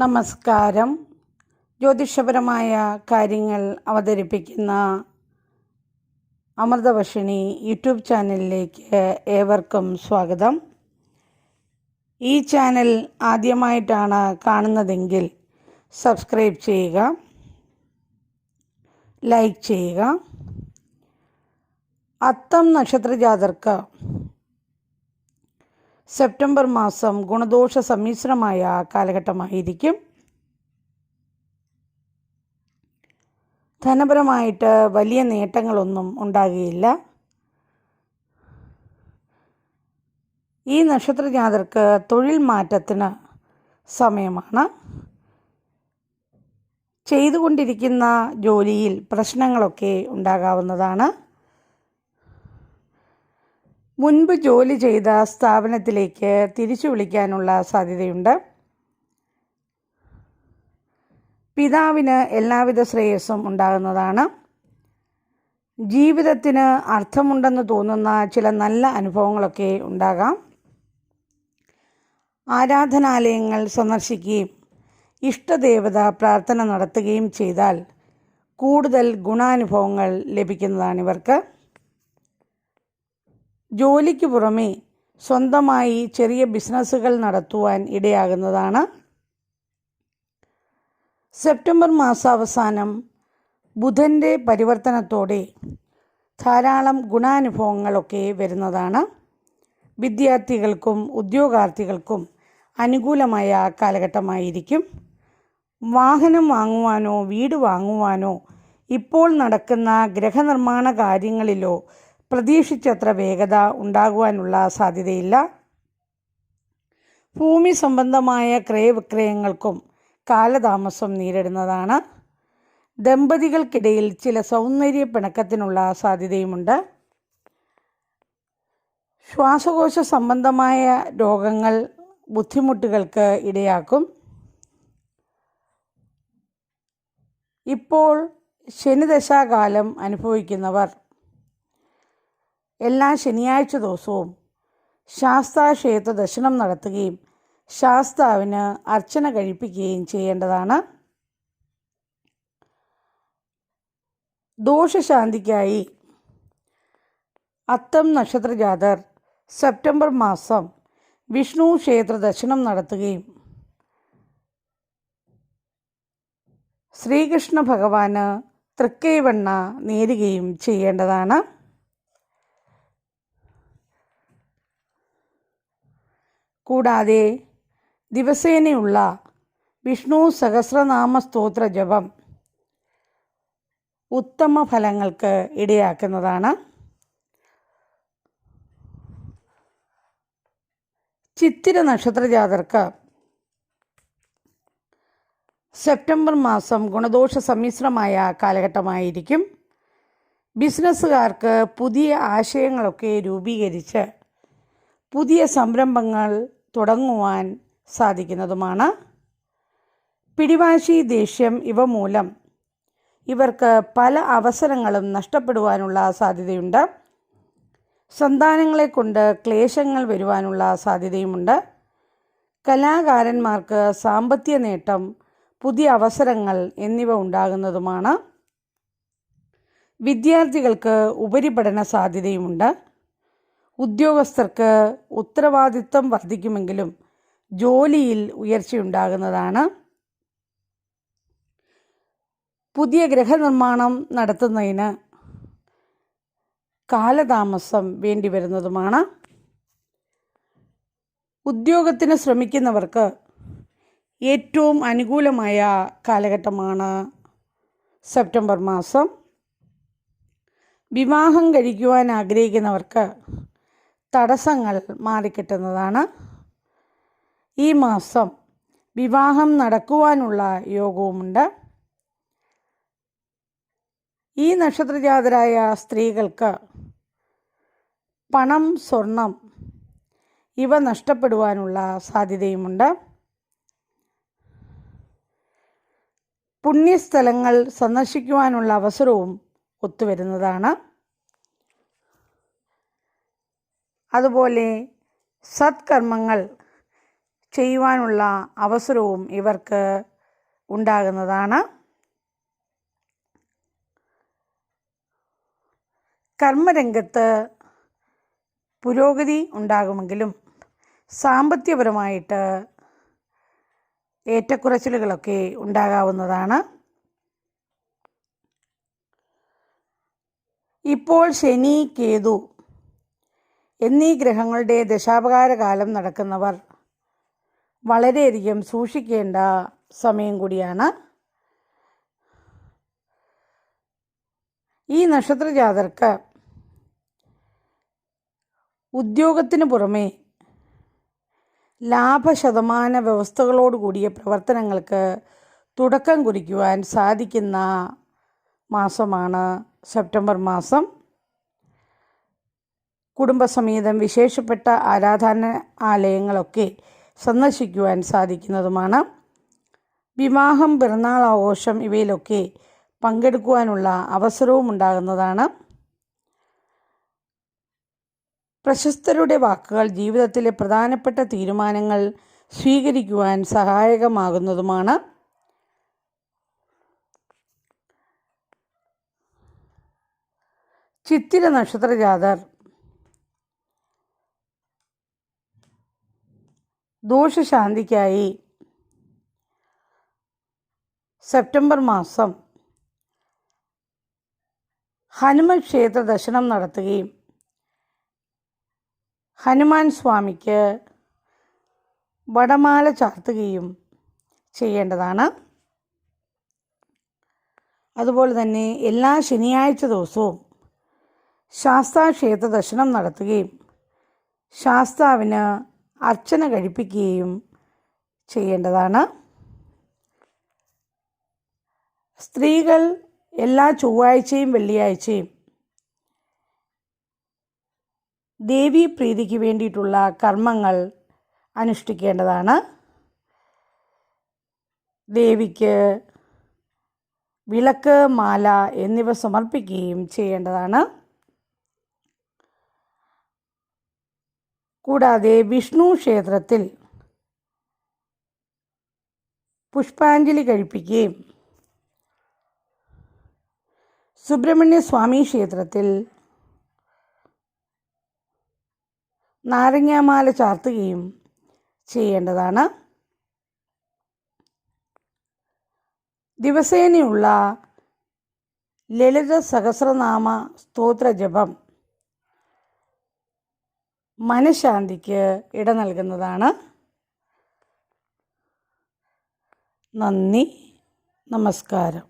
നമസ്കാരം. ജ്യോതിഷപരമായ കാര്യങ്ങൾ അവതരിപ്പിക്കുന്ന അമൃതവർഷിണി യൂട്യൂബ് ചാനലിലേക്ക് ഏവർക്കും സ്വാഗതം. ഈ ചാനൽ ആദ്യമായിട്ടാണ് കാണുന്നതെങ്കിൽ സബ്സ്ക്രൈബ് ചെയ്യുക ലൈക്ക് ചെയ്യുക. അത്തം നക്ഷത്രജാതർക്ക് സെപ്റ്റംബർ മാസം ഗുണദോഷ സമ്മിശ്രമായ കാലഘട്ടമായിരിക്കും. ധനപരമായിട്ട് വലിയ നേട്ടങ്ങളൊന്നും ഉണ്ടാകുകയില്ല. ഈ നക്ഷത്രജാതർക്ക് തൊഴിൽ മാറ്റത്തിന് സമയമാണ്. ചെയ്തുകൊണ്ടിരിക്കുന്ന ജോലിയിൽ പ്രശ്നങ്ങളൊക്കെ ഉണ്ടാകാവുന്നതാണ്. മുൻപ് ജോലി ചെയ്ത സ്ഥാപനത്തിലേക്ക് തിരിച്ചു വിളിക്കാനുള്ള സാധ്യതയുണ്ട്. പിതാവിന് എല്ലാവിധ ശ്രേയസ്സും ഉണ്ടാകുന്നതാണ്. ജീവിതത്തിന് അർത്ഥമുണ്ടെന്ന് തോന്നുന്ന ചില നല്ല അനുഭവങ്ങളൊക്കെ ഉണ്ടാകാം. ആരാധനാലയങ്ങൾ സന്ദർശിക്കുകയും ഇഷ്ടദേവത പ്രാർത്ഥന നടത്തുകയും ചെയ്താൽ കൂടുതൽ ഗുണാനുഭവങ്ങൾ ലഭിക്കുന്നതാണ് ഇവർക്ക്. ജോലിക്ക് പുറമെ സ്വന്തമായി ചെറിയ ബിസിനസ്സുകൾ നടത്തുവാൻ ഇടയാകുന്നതാണ്. സെപ്റ്റംബർ മാസാവസാനം ബുധന്റെ പരിവർത്തനത്തോടെ ധാരാളം ഗുണാനുഭവങ്ങളൊക്കെ വരുന്നതാണ്. വിദ്യാർത്ഥികൾക്കും ഉദ്യോഗാർത്ഥികൾക്കും അനുകൂലമായ കാലഘട്ടമായിരിക്കും. വാഹനം വാങ്ങുവാനോ വീട് വാങ്ങുവാനോ ഇപ്പോൾ നടക്കുന്ന ഗ്രഹനിർമ്മാണ കാര്യങ്ങളിലോ പ്രതീക്ഷിച്ചത്ര വേഗത ഉണ്ടാകുവാനുള്ള സാധ്യതയില്ല. ഭൂമി സംബന്ധമായ ക്രയവിക്രയങ്ങൾക്കും കാലതാമസം നേരിടുന്നതാണ്. ദമ്പതികൾക്കിടയിൽ ചില സൗന്ദര്യ പിണക്കത്തിനുള്ള സാധ്യതയുമുണ്ട്. ശ്വാസകോശ സംബന്ധമായ രോഗങ്ങൾ ബുദ്ധിമുട്ടുകൾക്ക് ഇടയാക്കും. ഇപ്പോൾ ശനിദശാകാലം അനുഭവിക്കുന്നവർ എല്ലാ ശനിയാഴ്ച ദിവസവും ശാസ്താക്ഷേത്ര ദർശനം നടത്തുകയും ശാസ്താവിന് അർച്ചന കഴിപ്പിക്കുകയും ചെയ്യേണ്ടതാണ്. ദോഷശാന്തിക്കായി അത്തം നക്ഷത്ര നക്ഷത്രജാതർ സെപ്റ്റംബർ മാസം വിഷ്ണു ക്ഷേത്ര ദർശനം നടത്തുകയും ശ്രീകൃഷ്ണ ഭഗവാന് തൃക്കൈവണ്ണ നേരുകയും ചെയ്യേണ്ടതാണ്. കൂടാതെ ദിവസേനയുള്ള വിഷ്ണു സഹസ്രനാമ സ്തോത്ര ജപം ഉത്തമ ഫലങ്ങൾക്ക് ഇടയാക്കുന്നതാണ്. ചിത്തിര നക്ഷത്ര ജാതർക്ക് സെപ്റ്റംബർ മാസം ഗുണദോഷ സമ്മിശ്രമായ കാലഘട്ടമായിരിക്കും. ബിസിനസ്സുകാർക്ക് പുതിയ ആശയങ്ങളൊക്കെ രൂപീകരിച്ച് പുതിയ സംരംഭങ്ങൾ തുടങ്ങുവാൻ സാധിക്കുന്നതുമാണ്. പിടിവാശി ദേഷ്യം ഇവ മൂലം ഇവർക്ക് പല അവസരങ്ങളും നഷ്ടപ്പെടുവാനുള്ള സാധ്യതയുണ്ട്. സന്താനങ്ങളെ കൊണ്ട് ക്ലേശങ്ങൾ വരുവാനുള്ള സാധ്യതയുമുണ്ട്. കലാകാരന്മാർക്ക് സാമ്പത്തിക നേട്ടം പുതിയ അവസരങ്ങൾ എന്നിവ ഉണ്ടാകുന്നതുമാണ്. വിദ്യാർത്ഥികൾക്ക് ഉപരിപഠന സാധ്യതയുമുണ്ട്. ഉദ്യോഗസ്ഥർക്ക് ഉത്തരവാദിത്വം വർദ്ധിക്കുമെങ്കിലും ജോലിയിൽ ഉയർച്ചയുണ്ടാകുന്നതാണ്. പുതിയ ഗ്രഹനിർമ്മാണം നടത്തുന്നതിന് കാലതാമസം വേണ്ടിവരുന്നതുമാണ്. ഉദ്യോഗത്തിന് ശ്രമിക്കുന്നവർക്ക് ഏറ്റവും അനുകൂലമായ കാലഘട്ടമാണ് സെപ്റ്റംബർ മാസം. വിവാഹം കഴിക്കുവാൻ ആഗ്രഹിക്കുന്നവർക്ക് തടസ്സങ്ങൾ മാറിക്കിട്ടുന്നതാണ്. ഈ മാസം വിവാഹം നടക്കുവാനുള്ള യോഗവുമുണ്ട്. ഈ നക്ഷത്രജാതരായ സ്ത്രീകൾക്ക് പണം സ്വർണം ഇവ നഷ്ടപ്പെടുവാനുള്ള സാധ്യതയുമുണ്ട്. പുണ്യസ്ഥലങ്ങൾ സന്ദർശിക്കുവാനുള്ള അവസരവും ഒത്തുവരുന്നതാണ്. അതുപോലെ സത്കർമ്മങ്ങൾ ചെയ്യുവാനുള്ള അവസരവും ഇവർക്ക് ഉണ്ടാകുന്നതാണ്. കർമ്മരംഗത്ത് പുരോഗതി ഉണ്ടാകുമെങ്കിലും സാമ്പത്തികപരമായിട്ട് ഏറ്റക്കുറച്ചിലുകളൊക്കെ ഉണ്ടാകാവുന്നതാണ്. ഇപ്പോൾ ശനി കേതു എന്നീ ഗ്രഹങ്ങളുടെ ദശാപകാര കാലം നടക്കുന്നവർ വളരെയധികം സൂക്ഷിക്കേണ്ട സമയം കൂടിയാണ്. ഈ നക്ഷത്ര ജാതർക്ക് ഉദ്യോഗത്തിന് പുറമെ ലാഭശതമാന വ്യവസ്ഥകളോട് കൂടിയ പ്രവർത്തനങ്ങൾക്ക് തുടക്കം കുറിക്കുവാൻ സാധിക്കുന്ന മാസമാണ് സെപ്റ്റംബർ മാസം. കുടുംബസമേതം വിശേഷപ്പെട്ട ആരാധന ആലയങ്ങളൊക്കെ സന്ദർശിക്കുവാൻ സാധിക്കുന്നതുമാണ്. വിവാഹം പിറന്നാൾ ആഘോഷം ഇവയിലൊക്കെ പങ്കെടുക്കുവാനുള്ള അവസരവും ഉണ്ടാകുന്നതാണ്. പ്രശസ്തരുടെ വാക്കുകൾ ജീവിതത്തിലെ പ്രധാനപ്പെട്ട തീരുമാനങ്ങൾ സ്വീകരിക്കുവാൻ സഹായകമാകുന്നതുമാണ്. ചിത്തിര നക്ഷത്ര ജാതർ ദോഷശാന്തിക്കായി. സെപ്റ്റംബർ മാസം. ഹനുമൻ ക്ഷേത്ര ദർശനം നടത്തുകയും ഹനുമാൻ സ്വാമിക്ക് വടമാല ചാർത്തുകയും ചെയ്യേണ്ടതാണ്. അതുപോലെ തന്നെ എല്ലാ ശനിയാഴ്ച ദിവസവും ശാസ്താ ക്ഷേത്ര ദർശനം നടത്തുകയും ശാസ്താവിന് അർച്ചന കഴിപ്പിക്കുകയും ചെയ്യേണ്ടതാണ്. സ്ത്രീകൾ എല്ലാ ചൊവ്വാഴ്ചയും വെള്ളിയാഴ്ചയും ദേവീ പ്രീതിക്ക് വേണ്ടിയിട്ടുള്ള കർമ്മങ്ങൾ അനുഷ്ഠിക്കേണ്ടതാണ്. ദേവിക്ക് വിളക്ക് മാല എന്നിവ സമർപ്പിക്കുകയും ചെയ്യേണ്ടതാണ്. കൂടാതെ വിഷ്ണു ക്ഷേത്രത്തിൽ പുഷ്പാഞ്ജലി കഴിപ്പിക്കുകയും സുബ്രഹ്മണ്യ സ്വാമി ക്ഷേത്രത്തിൽ നാരങ്ങാമാല ചാർത്തുകയും ചെയ്യേണ്ടതാണ്. ദിവസേനയുള്ള ലളിത സഹസ്രനാമ സ്തോത്ര ജപം മനഃശാന്തിക്ക് ഇട നൽകുന്നതാണ്. നന്ദി. നമസ്കാരം.